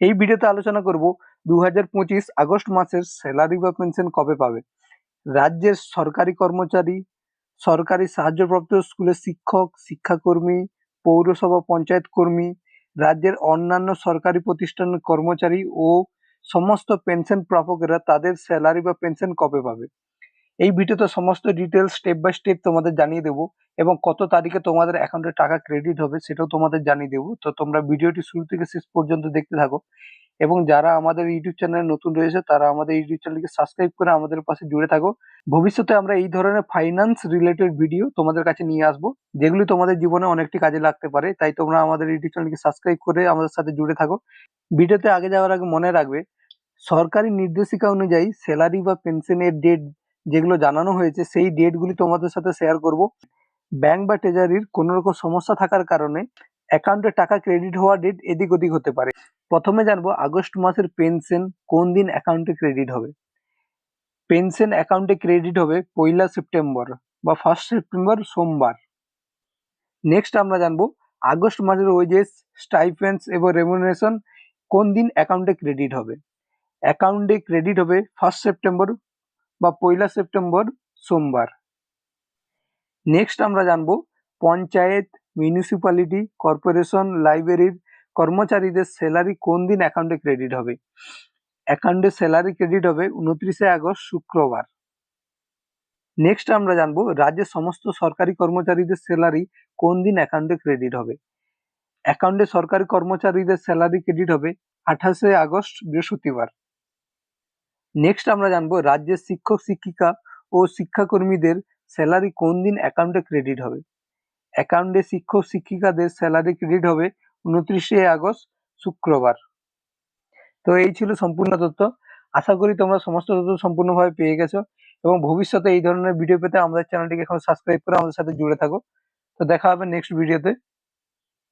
এই ভিডিওতে আলোচনা করব দু হাজার পঁচিশ আগস্ট মাসের স্যালারি বা পেনশন কবে পাবে? রাজ্যের সরকারি কর্মচারী, সরকারি সাহায্যপ্রাপ্ত স্কুলের শিক্ষক, শিক্ষাকর্মী, পৌরসভা পঞ্চায়েত কর্মী, রাজ্যের অন্যান্য সরকারি প্রতিষ্ঠানের কর্মচারী ও সমস্ত পেনশন প্রাপকেরা তাদের স্যালারি বা পেনশন কবে পাবে? এই ভিডিওতে সমস্ত ডিটেলস স্টেপ বাই স্টেপ তোমাদের জানিয়ে দেবো এবং কত তারিখে তোমাদের অ্যাকাউন্টে টাকা ক্রেডিট হবে সেটাও তোমাদের জানিয়ে দেবো। তো তোমরা ভিডিওটি শুরু থেকে শেষ পর্যন্ত দেখতে থাকো এবং যারা আমাদের ইউটিউব চ্যানেলে নতুন রয়েছে তারা আমাদের ইউটিউব চ্যানেলকে সাবস্ক্রাইব করে আমাদের পাশে জুড়ে থাকো। ভবিষ্যতে আমরা এই ধরনের ফাইন্যান্স রিলেটেড ভিডিও তোমাদের কাছে নিয়ে আসব, যেগুলি তোমাদের জীবনে অনেকটি কাজে লাগতে পারে। তাই তোমরা আমাদের ইউটিউব চ্যানেলকে সাবস্ক্রাইব করে আমাদের সাথে জুড়ে থাকো। ভিডিওতে আগে যাওয়ার আগে মনে রাখবে, সরকারি নির্দেশিকা অনুযায়ী স্যালারি বা পেনশনের ডেট যেগুলো জানানো হয়েছে, সেই ডেটগুলি তোমাদের সাথে শেয়ার করব। ব্যাংক বা ট্রেজারির কোনো রকম সমস্যা থাকার কারণে অ্যাকাউন্টে টাকা ক্রেডিট হওয়ার ডেট এদিক ওদিক হতে পারে। প্রথমে জানব আগস্ট মাসের পেনশন কোন দিন অ্যাকাউন্টে ক্রেডিট হবে। পেনশন অ্যাকাউন্টে ক্রেডিট হবে পয়লা সেপ্টেম্বর বা ফার্স্ট সেপ্টেম্বর সোমবার। নেক্সট আমরা জানব আগস্ট মাসের ওয়েজেস স্টাইপেন্স এবং রেমুনারেশন কোন দিন অ্যাকাউন্টে ক্রেডিট হবে। অ্যাকাউন্টে ক্রেডিট হবে ফার্স্ট সেপ্টেম্বর বা পয়লা সেপ্টেম্বর সোমবার। নেক্সট আমরা জানব পঞ্চায়েত মিউনিসিপ্যালিটি কর্পোরেশন লাইব্রেরির কর্মচারীদের স্যালারি কোন দিন অ্যাকাউন্টে ক্রেডিট হবে? অ্যাকাউন্টে স্যালারি ক্রেডিট হবে উনত্রিশে আগস্ট শুক্রবার। নেক্সট আমরা জানব রাজ্যের সমস্ত সরকারি কর্মচারীদের স্যালারি কোন দিন অ্যাকাউন্টে ক্রেডিট হবে? অ্যাকাউন্টে সরকারি কর্মচারীদের স্যালারি ক্রেডিট হবে আঠাশে আগস্ট বৃহস্পতিবার। নেক্সট আমরা জানব রাজ্যের শিক্ষক, শিক্ষিকা ও শিক্ষাকর্মীদের স্যালারি কোন দিন অ্যাকাউন্টে ক্রেডিট হবে? অ্যাকাউন্টে শিক্ষক, শিক্ষিকাদের স্যালারি ক্রেডিট হবে উনত্রিশে আগস্ট, শুক্রবার। তো এই ছিল সম্পূর্ণ তথ্য। আশা করি তোমরা সমস্ত তথ্য সম্পূর্ণভাবে পেয়ে গেছো এবং ভবিষ্যতে এই ধরনের ভিডিও পেতে আমাদের চ্যানেলটিকে এখন সাবস্ক্রাইব করে আমাদের সাথে জুড়ে থাকো। তো দেখা হবে নেক্সট ভিডিওতে